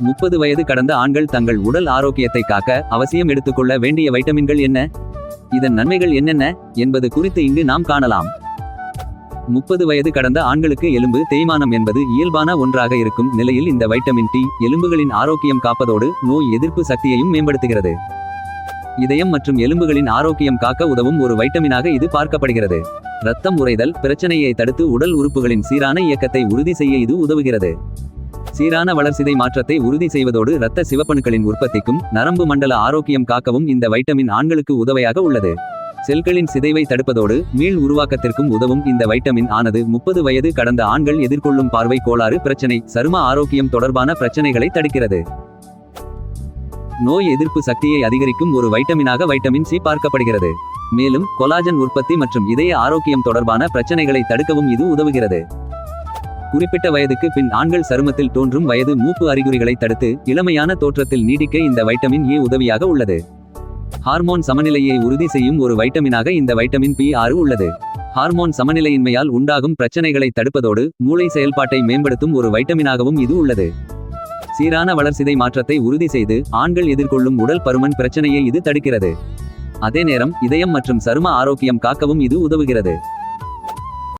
முப்பது வயது கடந்த ஆண்கள் தங்கள் உடல் ஆரோக்கியத்தை காக்க அவசியம் எடுத்துக்கொள்ள வேண்டிய வைட்டமின்கள் என்ன? இதன் நன்மைகள் என்னென்ன? என்பது குறித்து இங்கு நாம் காணலாம். முப்பது வயது கடந்த ஆண்களுக்கு எலும்பு தேய்மானம் என்பது இயல்பான ஒன்றாக இருக்கும் நிலையில் இந்த வைட்டமின் டி எலும்புகளின் ஆரோக்கியம் காப்பதோடு நோய் எதிர்ப்பு சக்தியையும் மேம்படுத்துகிறது. இதயம் மற்றும் எலும்புகளின் ஆரோக்கியம் காக்க உதவும் ஒரு வைட்டமினாக இது பார்க்கப்படுகிறது. ரத்தம் உறைதல் பிரச்சனையை தடுத்து உடல் உறுப்புகளின் சீரான இயக்கத்தை உறுதி செய்ய இது உதவுகிறது. சீரான வளர்சிதை மாற்றத்தை உறுதி செய்வதோடு இரத்த சிவப்பணுக்களின் உற்பத்திக்கும் நரம்பு மண்டல ஆரோக்கியம் காக்கவும் இந்த வைட்டமின் ஆண்களுக்கு உதவியாக உள்ளது. செல்களின் சிதைவை தடுப்பதோடு மீள் உருவாக்கத்திற்கும் உதவும் இந்த வைட்டமின் ஆனது முப்பது வயது கடந்த ஆண்கள் எதிர்கொள்ளும் பார்வை கோளாறு பிரச்சனை சரும ஆரோக்கியம் தொடர்பான பிரச்சனைகளை தடுக்கிறது. நோய் எதிர்ப்பு சக்தியை அதிகரிக்கும் ஒரு வைட்டமினாக வைட்டமின் சி பார்க்கப்படுகிறது. மேலும் கொலாஜன் உற்பத்தி மற்றும் இதய ஆரோக்கியம் தொடர்பான பிரச்சனைகளை தடுக்கவும் இது உதவுகிறது. குறிப்பிட்ட வயதுக்கு பின் ஆண்கள் சருமத்தில் தோன்றும் வயது மூப்பு அறிகுறிகளை தடுத்து இளமையான தோற்றத்தில் நீடிக்க இந்த வைட்டமின் ஏ உதவியாக உள்ளது. ஹார்மோன் சமநிலையை உறுதி செய்யும் ஒரு வைட்டமினாக இந்த வைட்டமின் பி ஆறு உள்ளது. ஹார்மோன் சமநிலையின்மையால் உண்டாகும் பிரச்சனைகளை தடுப்பதோடு மூளை செயல்பாட்டை மேம்படுத்தும் ஒரு வைட்டமினாகவும் இது உள்ளது. சீரான வளர்சிதை மாற்றத்தை உறுதி செய்து ஆண்கள் எதிர்கொள்ளும் உடல் பருமன் பிரச்சனையை இது தடுக்கிறது. அதே நேரம் இதயம் மற்றும் சரும ஆரோக்கியம் காக்கவும் இது உதவுகிறது.